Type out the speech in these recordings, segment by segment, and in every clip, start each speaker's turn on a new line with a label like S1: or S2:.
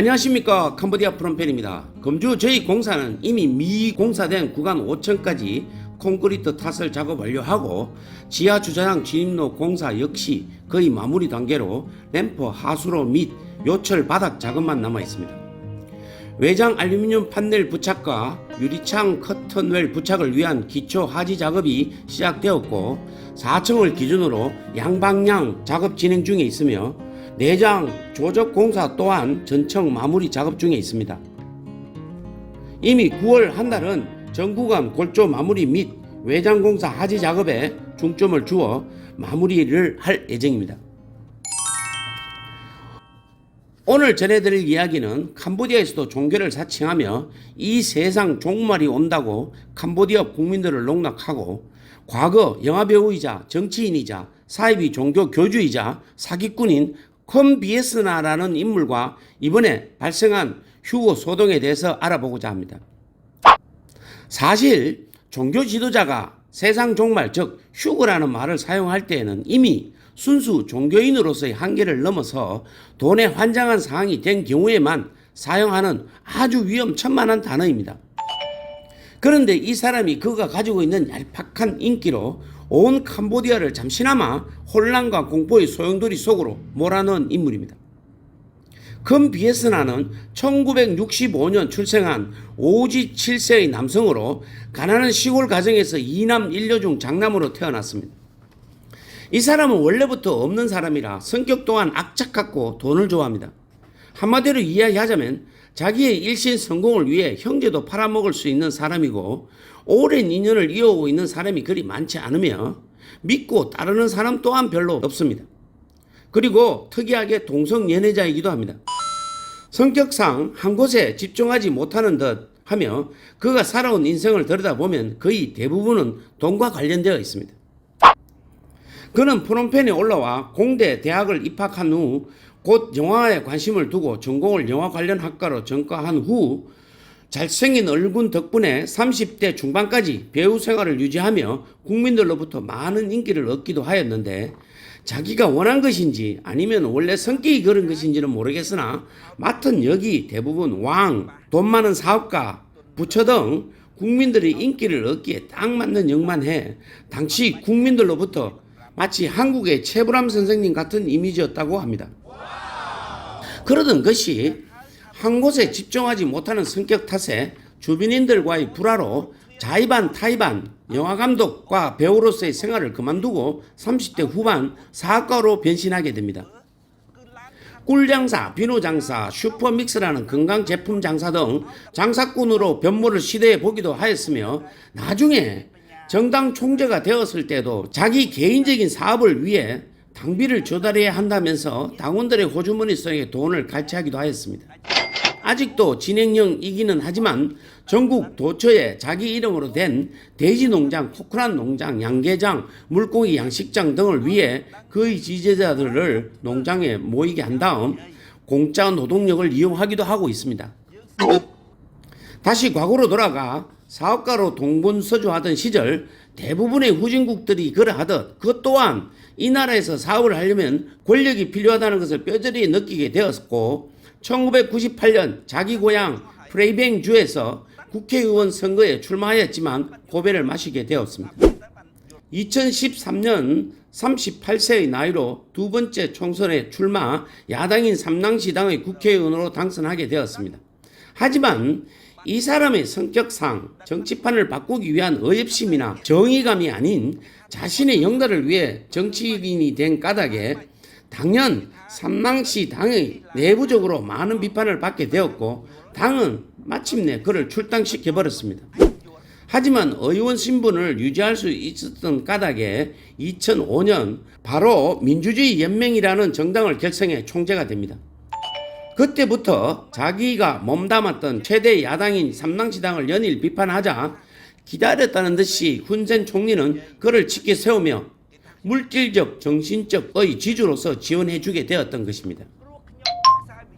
S1: 안녕하십니까 캄보디아 프롬펜입니다. 금주 저희 공사는 이미 미공사된 구간 5층까지 콘크리트 타설 작업 완료하고 지하 주차장 진입로 공사 역시 거의 마무리 단계로 램프 하수로 및 요철 바닥 작업만 남아 있습니다. 외장 알루미늄 판넬 부착과 유리창 커튼웰 부착을 위한 기초 하지 작업이 시작되었고 4층을 기준으로 양방향 작업 진행 중에 있으며 내장 조적 공사 또한 전청 마무리 작업 중에 있습니다. 이미 9월 한 달은 전구간 골조 마무리 및 외장 공사 하지 작업에 중점을 주어 마무리를 할 예정입니다. 오늘 전해드릴 이야기는 캄보디아에서도 종교를 사칭하며 이 세상 종말이 온다고 캄보디아 국민들을 농락하고 과거 영화배우이자 정치인이자 사이비 종교 교주이자 사기꾼인 컴 비에스나라는 인물과 이번에 발생한 휴고 소동에 대해서 알아보고자 합니다. 사실 종교 지도자가 세상 종말 즉 휴거라는 말을 사용할 때에는 이미 순수 종교인으로서의 한계를 넘어서 돈에 환장한 상황이 된 경우에만 사용하는 아주 위험천만한 단어입니다. 그런데 이 사람이 그가 가지고 있는 얄팍한 인기로 온 캄보디아를 잠시나마 혼란과 공포의 소용돌이 속으로 몰아넣은 인물입니다. 금 비에스나는 1965년 출생한 오지 7세의 남성으로 가난한 시골 가정에서 이남 일녀 중 장남으로 태어났습니다. 이 사람은 원래부터 없는 사람이라 성격 또한 악착같고 돈을 좋아합니다. 한마디로 이야기하자면 자기의 일신 성공을 위해 형제도 팔아먹을 수 있는 사람이고 오랜 인연을 이어오고 있는 사람이 그리 많지 않으며 믿고 따르는 사람 또한 별로 없습니다. 그리고 특이하게 동성 연애자이기도 합니다. 성격상 한 곳에 집중하지 못하는 듯 하며 그가 살아온 인생을 들여다보면 거의 대부분은 돈과 관련되어 있습니다. 그는 프롬펜에 올라와 공대 대학을 입학한 후 곧 영화에 관심을 두고 전공을 영화 관련 학과로 전과한 후 잘생긴 얼굴 덕분에 30대 중반까지 배우 생활을 유지하며 국민들로부터 많은 인기를 얻기도 하였는데 자기가 원한 것인지 아니면 원래 성격이 그런 것인지는 모르겠으나 맡은 역이 대부분 왕, 돈 많은 사업가, 부처 등 국민들의 인기를 얻기에 딱 맞는 역만 해 당시 국민들로부터 마치 한국의 최불암 선생님 같은 이미지였다고 합니다. 그러던 것이 한 곳에 집중하지 못하는 성격 탓에 주변인들과의 불화로 자의반 타의반 영화감독과 배우로서의 생활을 그만두고 30대 후반 사학과로 변신하게 됩니다. 꿀장사, 비누장사, 슈퍼믹스라는 건강 제품 장사 등 장사꾼으로 변모를 시도해 보기도 하였으며 나중에 정당 총재가 되었을 때도 자기 개인적인 사업을 위해 당비를 조달해야 한다면서 당원들의 호주머니 속에 돈을 갈취하기도 하였습니다. 아직도 진행형이기는 하지만 전국 도처에 자기 이름으로 된 돼지 농장, 코코넛 농장, 양계장, 물고기 양식장 등을 위해 그의 지지자들을 농장에 모이게 한 다음 공짜 노동력을 이용하기도 하고 있습니다. 다시 과거로 돌아가 사업가로 동분서주하던 시절 대부분의 후진국들이 그러하듯 그것 또한 이 나라에서 사업을 하려면 권력이 필요하다는 것을 뼈저리 느끼게 되었고 1998년 자기 고향 프레이뱅주에서 국회의원 선거에 출마하였지만 고배를 마시게 되었습니다. 2013년 38세의 나이로 두 번째 총선에 출마 야당인 삼랑시당의 국회의원으로 당선하게 되었습니다. 하지만 이 사람의 성격상 정치판을 바꾸기 위한 의협심이나 정의감이 아닌 자신의 영달을 위해 정치인이 된 까닭에 당연 삼랑시 당의 내부적으로 많은 비판을 받게 되었고 당은 마침내 그를 출당시켜 버렸습니다. 하지만 의원 신분을 유지할 수 있었던 까닭에 2005년 바로 민주주의 연맹이라는 정당을 결성해 총재가 됩니다. 그때부터 자기가 몸담았던 최대 야당인 삼당시당을 연일 비판하자 기다렸다는 듯이 훈센 총리는 그를 지켜 세우며 물질적, 정신적의 지주로서 지원해 주게 되었던 것입니다.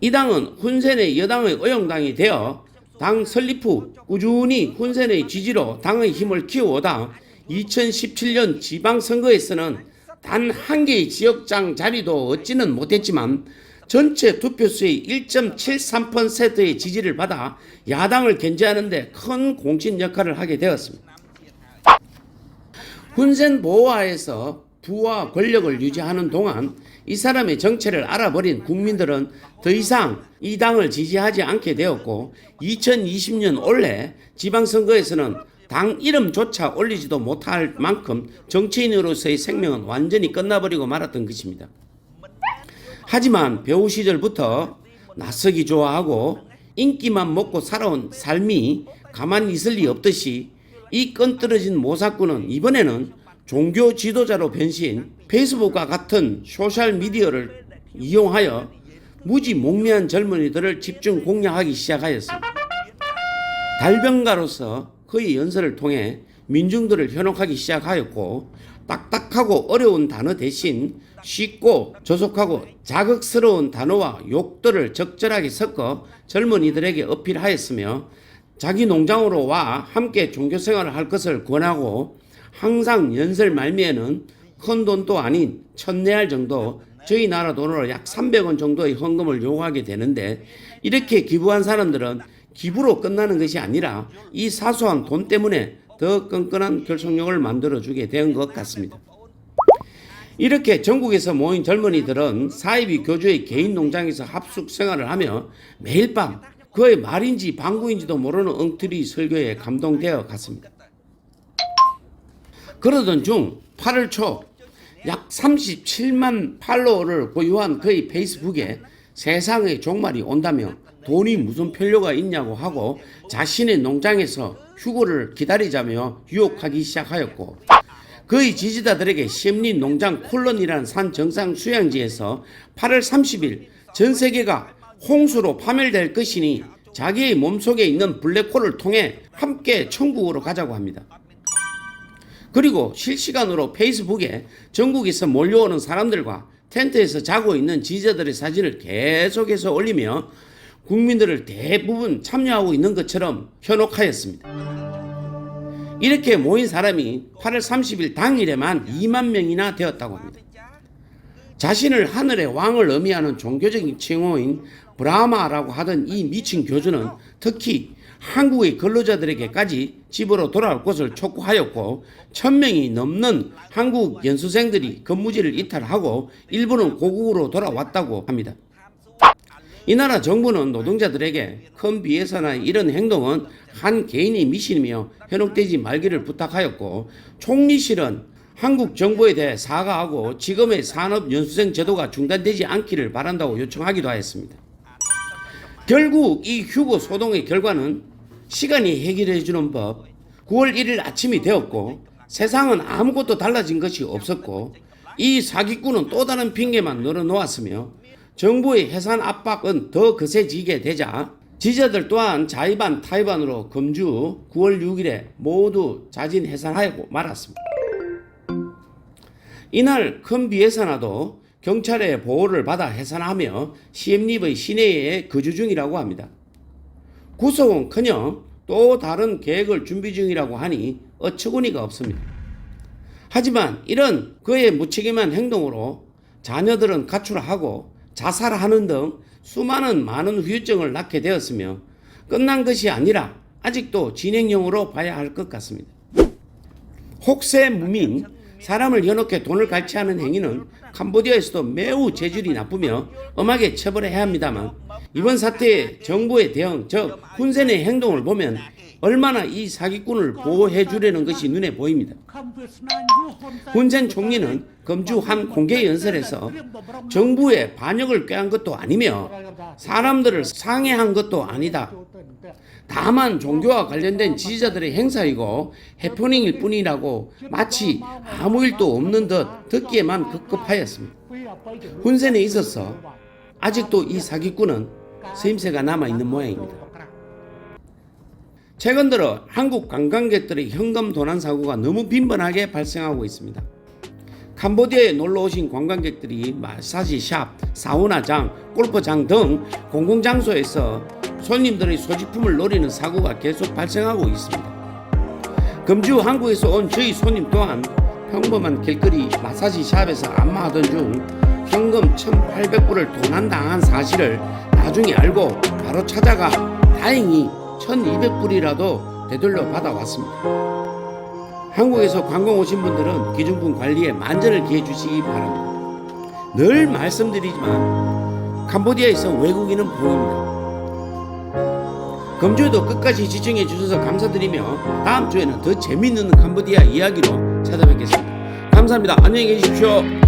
S1: 이 당은 훈센의 여당의 의용당이 되어 당 설립 후 꾸준히 훈센의 지지로 당의 힘을 키워오다 2017년 지방선거에서는 단 한 개의 지역장 자리도 얻지는 못했지만 전체 투표수의 1.73%의 지지를 받아 야당을 견제하는데 큰 공신 역할을 하게 되었습니다. 훈센 보호하에서 부와 권력을 유지하는 동안 이 사람의 정체를 알아버린 국민들은 더 이상 이 당을 지지하지 않게 되었고 2020년 올해 지방선거에서는 당 이름조차 올리지도 못할 만큼 정치인으로서의 생명은 완전히 끝나버리고 말았던 것입니다. 하지만 배우 시절부터 낯서기 좋아하고 인기만 먹고 살아온 삶이 가만히 있을 리 없듯이 이 끈떨어진 모사꾼은 이번에는 종교 지도자로 변신 페이스북과 같은 소셜 미디어를 이용하여 무지 몽매한 젊은이들을 집중 공략하기 시작하였습니다. 달병가로서 그의 연설을 통해 민중들을 현혹하기 시작하였고 딱딱하고 어려운 단어 대신 쉽고 조속하고 자극스러운 단어와 욕들을 적절하게 섞어 젊은이들에게 어필하였으며 자기 농장으로 와 함께 종교 생활을 할 것을 권하고 항상 연설 말미에는 큰 돈도 아닌 천내알 정도 저희 나라 돈으로 약 300원 정도의 헌금을 요구하게 되는데 이렇게 기부한 사람들은 기부로 끝나는 것이 아니라 이 사소한 돈 때문에 더 끈끈한 결속력을 만들어주게 된 것 같습니다. 이렇게 전국에서 모인 젊은이들은 사이비 교주의 개인 농장에서 합숙 생활을 하며 매일 밤 그의 말인지 방구인지도 모르는 엉터리 설교에 감동되어 갔습니다. 그러던 중 8월 초 약 37만 팔로워를 보유한 그의 페이스북에 세상의 종말이 온다며 돈이 무슨 필요가 있냐고 하고 자신의 농장에서 휴고를 기다리자며 유혹하기 시작하였고 그의 지지자들에게 시엠리 농장 콜론이라는 산 정상 수양지에서 8월 30일 전 세계가 홍수로 파멸될 것이니 자기의 몸속에 있는 블랙홀을 통해 함께 천국으로 가자고 합니다. 그리고 실시간으로 페이스북에 전국에서 몰려오는 사람들과 텐트에서 자고 있는 지지자들의 사진을 계속해서 올리며 국민들을 대부분 참여하고 있는 것처럼 현혹하였습니다. 이렇게 모인 사람이 8월 30일 당일에만 2만 명이나 되었다고 합니다. 자신을 하늘의 왕을 의미하는 종교적인 칭호인 브라마라고 하던 이 미친 교주는 특히 한국의 근로자들에게까지 집으로 돌아올 것을 촉구하였고 천명이 넘는 한국 연수생들이 근무지를 이탈하고 일부는 고국으로 돌아왔다고 합니다. 이 나라 정부는 노동자들에게 큰 비해서나 이런 행동은 한 개인의 미신이며 현혹되지 말기를 부탁하였고 총리실은 한국 정부에 대해 사과하고 지금의 산업 연수생 제도가 중단되지 않기를 바란다고 요청하기도 하였습니다. 결국 이 휴고 소동의 결과는 시간이 해결해 주는 법 9월 1일 아침이 되었고 세상은 아무것도 달라진 것이 없었고 이 사기꾼은 또 다른 핑계만 늘어놓았으며 정부의 해산 압박은 더 거세지게 되자 지자들 또한 자의반 타의반으로 금주 9월 6일에 모두 자진 해산하고 말았습니다. 이날 큰 비해서나도 경찰의 보호를 받아 해산하며 시엠립의 시내에 거주 중이라고 합니다. 구속은커녕 또 다른 계획을 준비 중이라고 하니 어처구니가 없습니다. 하지만 이런 그의 무책임한 행동으로 자녀들은 가출하고 자살하는 등 수많은 많은 후유증을 낳게 되었으며 끝난 것이 아니라 아직도 진행형으로 봐야 할 것 같습니다. 혹세 무민, 사람을 현혹해 돈을 갈취하는 행위는 캄보디아에서도 매우 재질이 나쁘며 엄하게 처벌해야 합니다만 이번 사태의 정부의 대응, 즉 훈센의 행동을 보면 얼마나 이 사기꾼을 보호해 주려는 것이 눈에 보입니다. 훈센 총리는 금주 한 공개 연설에서 정부의 반역을 꾀한 것도 아니며 사람들을 상해한 것도 아니다. 다만 종교와 관련된 지지자들의 행사이고 해프닝일 뿐이라고 마치 아무 일도 없는 듯 듣기에만 급급하였습니다. 훈센에 있어서 아직도 이 사기꾼은 쓰임새가 남아 있는 모양입니다. 최근 들어 한국 관광객들의 현금 도난 사고가 너무 빈번하게 발생하고 있습니다. 캄보디아에 놀러 오신 관광객들이 마사지 샵, 사우나장, 골프장 등 공공장소에서 손님들의 소지품을 노리는 사고가 계속 발생하고 있습니다. 금주 한국에서 온 저희 손님 또한 평범한 길거리 마사지 샵에서 안마하던 중 현금 1,800불을 도난당한 사실을 나중에 알고 바로 찾아가 다행히 1,200불이라도 되돌려 받아왔습니다. 한국에서 관광 오신 분들은 기준품 관리에 만전을 기해 주시기 바랍니다. 늘 말씀드리지만 캄보디아에서 외국인은 보입니다. 금주에도 끝까지 시청해 주셔서 감사드리며 다음 주에는 더 재밌는 캄보디아 이야기로 찾아뵙겠습니다. 감사합니다. 안녕히 계십시오.